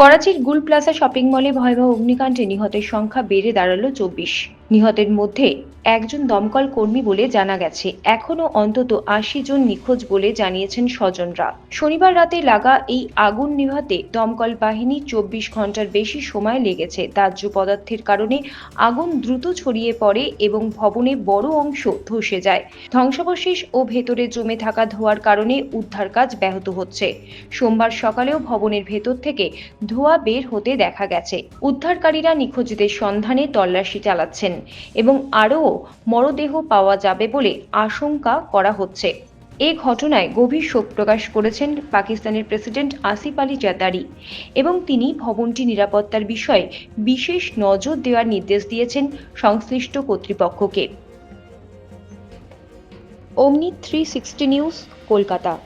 করাচির গুল plaza shopping মলে ভয়াবহ অগ্নিকাণ্ডে নিহতের সংখ্যা বেড়ে দাঁড়াল চব্বিশ। নিহতের মধ্যে একজন দমকল কর্মী বলে জানা গেছে। এখনও অন্তত আশি জন নিখোঁজ বলে জানিয়েছেন স্বজনরা। শনিবার রাতে লাগা এই আগুন নিভাতে দমকল বাহিনী চব্বিশ ঘণ্টার বেশি সময় লেগেছে। দাহ্য পদার্থের কারণে আগুন দ্রুত ছড়িয়ে পড়ে এবং ভবনে বড় অংশ ধসে যায়। ধ্বংসাবশেষ ও ভেতরে জমে থাকা ধোয়ার কারণে উদ্ধার কাজ ব্যাহত হচ্ছে। সোমবার সকালেও ভবনের ভেতর থেকে ধোঁয়া বের হতে দেখা গেছে। উদ্ধারকারীরা নিখোঁজদের সন্ধানে তল্লাশি চালাচ্ছেন। এবং আরও মরদেহ পাওয়া যাবে বলে আশঙ্কা করা হচ্ছে। এ ঘটনায় গভীর শোক প্রকাশ করেছেন পাকিস্তানের প্রেসিডেন্ট আসিফ আলী জাদারি এবং তিনি ভবনটি নিরাপত্তার বিষয়ে বিশেষ নজর দেওয়ার নির্দেশ দিয়েছেন সংশ্লিষ্ট কর্তৃপক্ষকে। অমনি থ্রি সিক্সটি নিউজ কলকাতা।